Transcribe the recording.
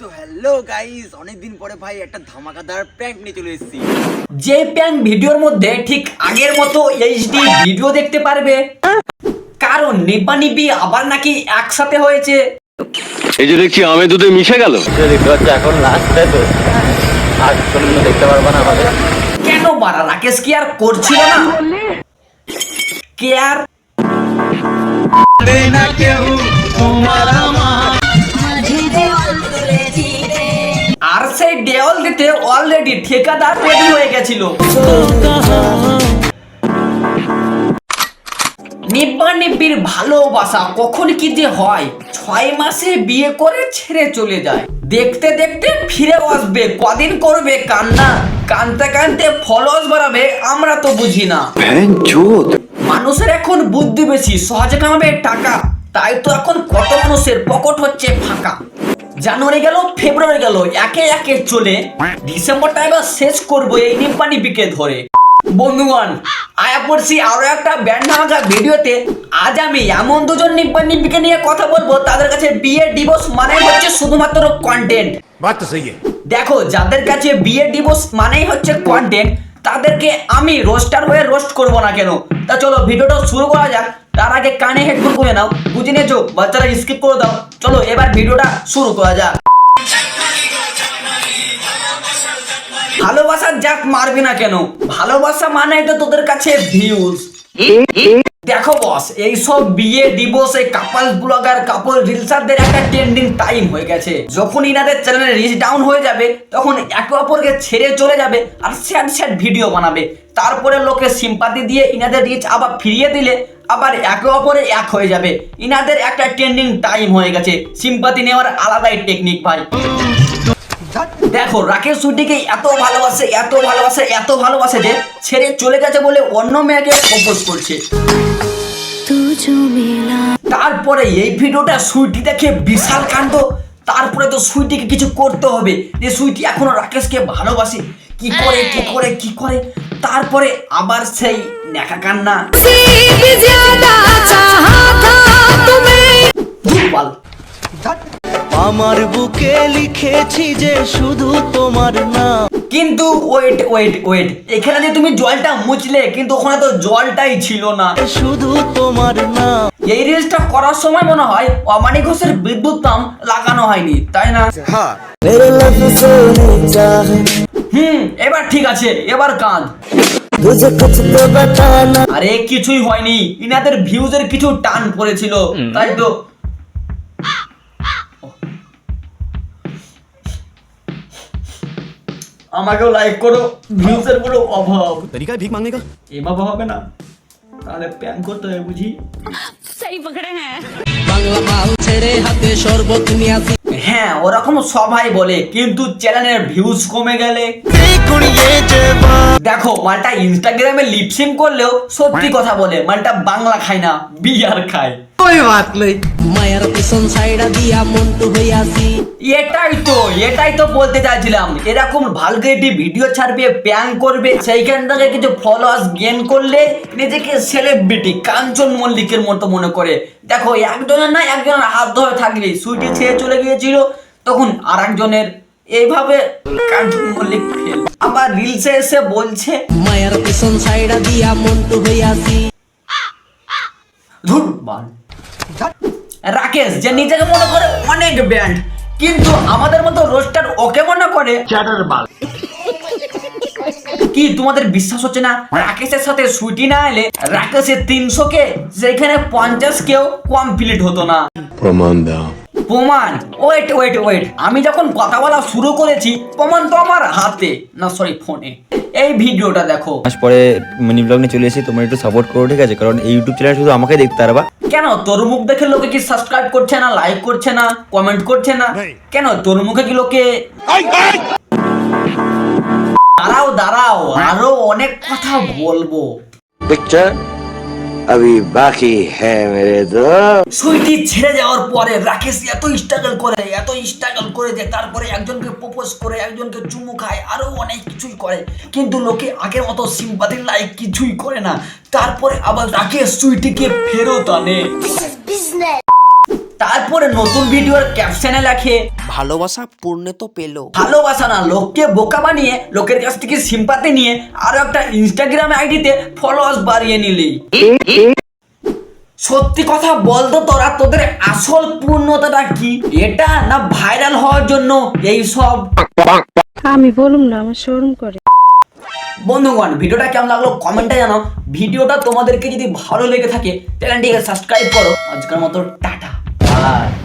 তো hello guys অনেকদিন পরে ভাই একটা ধামাকাদার প্র্যাঙ্ক নিয়ে চলে এসেছি। যে প্যান্ট ভিডিওর মধ্যে ঠিক আগের মতো এইচডি ভিডিও দেখতে পারবে। কারণ নিব্বা নিব্বি আবার নাকি একসাথে হয়েছে। এই যে দেখছি আমে দুধে মিশে গেল। এখন লাস্টে তো আর কোনো দেখতে পারব না আমাদের কেন বাড়া রাকেশ কি আর করছিল না? কে আর? আর সেই দেওয়াল দিতে অলরেডি ঠিকাদার রেডি হয়ে গেছিল। নিব্বা নিব্বির ভালোবাসা কখন কি যে হয় ছয় মাসে বিয়ে করে ছেড়ে চলে যায়। দেখতে দেখতে ফিরে আসবে কদিন করবে কান্না কানতে কানতে ফলস বাড়াবে আমরা তো বুঝি না। মানুষের এখন বুদ্ধি বেশি সহজে কামাবে টাকা তাই তো এখন কত মানুষের পকেট হচ্ছে ফাঁকা। জানুয়ারি গেল ফেব্রুয়ারি গেল একে একে চলে। ডিসেম্বরটা এবার শেষ করব এই নিম্পানি বিকে ধরে। বন্ধুগণ আয়া পড়ছি আরও একটা ব্যান্ড ধামাকা ভিডিওতে। আজ আমি এমন দুজন নিম্পানি বিকে নিয়ে কথা বলব তাদের কাছে বিয়ে ডিভোর্স মানে হচ্ছে শুধুমাত্র কন্টেন্ট দেখো যাদের কাছে বিয়ে ডিভোর্স মানেই হচ্ছে কন্টেন্ট তাদেরকে আমি রোস্টার হয়ে রোস্ট করব না কেন? তা চলো, ভিডিওটা শুরু করা যাক। তার আগে কানে হেডফোন করে নাও। বুঝে নিয়েছো? বাচ্চারা স্কিপ করে দাও। চলো, এবার ভিডিওটা শুরু করা যাক। ভালোবাসা যাক মারবি না কেন? ভালোবাসা মানে তো তোদের কাছে ভিউজ দেখো বস এই সব বিয়ে ডিভোর্স এই কাপল ব্লগার কাপল রিলসারদের একটা ট্রেন্ডিং টাইম হয়ে গেছে। যখন ইনাদের চ্যানেলে রিচ ডাউন হয়ে যাবে, তখন একে অপরকে ছেড়ে চলে যাবে আর স্যাড স্যাড ভিডিও বানাবে। তারপরে লোকে সিম্পাতি দিয়ে ইনাদের রিচ আবার ফিরিয়ে দিলে, আবার একে অপরে এক হয়ে যাবে। ইনাদের একটা ট্রেন্ডিং টাইম হয়ে গেছে। সিম্পাতি নেওয়ার আলাদাই টেকনিক ভাই। দেখো, রাকেশ সুটিকে এত ভালোবাসে এত ভালোবাসে এত ভালোবাসে যে ছেড়ে চলে গেছে বলে অন্য মেয়েকে প্রপোজ করছে। তারপরে এই ভিডিওটা সুইটি দেখে বিশাল কাণ্ড। তারপরে তো সুইটিকে কিছু করতে হবে। যে সুইটি এখনও রাকেশকে ভালোবাসে। কি করে কি করে কি করে? তারপরে আবার সেই নেখা কান্না আমার বুকে লিখেছি যে শুধু তোমার নাম। কিন্তু ওয়েট ওয়েট ওয়েট এখানে যে তুমি জলটা মুছলে কিন্তু ওখানে তো জলটাই ছিল না। শুধু তোমার নাম। এই রিলসটা করার সময় মনে হয় অমানি ঘোষের বিদ্যুৎ নাম লাগানো হয়নি তাই না? চাহে হুম এবার ঠিক আছে এবার কাঁদ। আরে কিছুই হয়নি। ইনাদের ভিউজের কিছু টান পড়েছিল তাই তো? আমাকেও লাইক করো ভিউজের কোনো অভাব। তরিকায় ভিক মাঙ্গেগা এভাবে হবে না। তাহলে প্যান করতে হবে বুঝি? সেই পকড়ে হ্যাঁ বাংলা মাল ছেড়ে হাতে শরবত নিয়ে হ্যাঁ ওরকম সবাই বলে কিন্তু চ্যানেলের ভিউজ কমে গেলে। দেখো মালটা ইনস্টাগ্রামে লিপসিং করলেও সত্যি কথা বলে মালটা বাংলা খায় না বিয়ার খায়। মায়ের পিছন সাইডা দিয়া মন্টু হইয়াছি এটাই তো এটাই তো বলতে চাইছিলাম। এরকম ভালগারিটি ভিডিও ছাড়বে প্যাং করবে সেইখান থেকে কিছু ফলোয়ার্স গেন করলে নিজেকে সেলিব্রিটি কাঞ্চন মল্লিকের মতো মনে করে। দেখো একজনের না একজনের হাত ধরে থাকবে সুইটি ছেড়ে চলে গিয়েছিল তখন আর একজনের এইভাবে কাঞ্চন মল্লিক ফেল আবার রিলসে এসে বলছে মায়ের পিছন সাইডা দিয়া মন্টু হইয়াছি ধুর বাল। রাকেশ যে নিজেকে মনে করে অনেক ব্যান্ড কিন্তু আমাদের মতো রোস্টার ওকে মনে করে কি তোমাদের বিশ্বাস হচ্ছে না? রাকেশের সাথে সুইটি না এলে রাকেশের তিনশো কে যেখানে পঞ্চাশ কেও কমপ্লিট হতো না। প্রমাণ দাও। প্রমাণ? ওয়েট ওয়েট ওয়েট আমি যখন কথা বলা শুরু করেছি প্রমাণ তো আমার হাতে না সরি ফোনে এই ভিডিওটা দেখো। মাস পরে মিনি ব্লগ নিয়ে চলে এসেছি তোমরা একটু সাপোর্ট করো ঠিক আছে? কারণ এই ইউটিউব চ্যানেল শুধু আমাকে দেখতে পারবা কেন? তোর মুখ দেখে লোকে কি সাবস্ক্রাইব করছে না লাইক করছে না কমেন্ট করছে না? কেন? তোর মুখে কি লোকে দাঁড়াও দাঁড়াও আরও অনেক কথা বলব। পিকচার আবি বাকি হ্যাঁ মেরে তো সুইটি ছেড়ে যাওয়ার পরে রাকেশ এত স্ট্রাগল করে এত স্ট্রাগল করে যে তারপরে একজনকে প্রপোজ করে একজনকে চুমু খায় আরও অনেক কিছুই করে। কিন্তু লোকে আগের মতো সিম্পাতির লাইক কিছুই করে না। তারপরে আবার রাকেশ সুইটিকে ফেরত আনে। তারপরে নতুন ভিডিওর ক্যাপশনে লেখে ভালোবাসা পূর্ণে তো পেল। ভালোবাসা না লোককে বোকা বানিয়ে লোকের কাছ থেকে সিম্পাতি নিয়ে আরও একটা ইনস্টাগ্রাম আইডিতে ফলোয়ার্স বাড়িয়ে নিলি। সত্যি কথা বলতো তোরা তোদের আসল পূর্ণতাটা কি? এটা না ভাইরাল হওয়ার জন্য এই সব? আমি বলুম না আমার শোরুম করে। বন্ধুগণ ভিডিওটা কেমন লাগল কমেন্টে জানাও। ভিডিওটা তোমাদেরকে যদি ভালো লেগে থাকে চ্যানেলটিকে সাবস্ক্রাইব করো। আজকের মতো rồi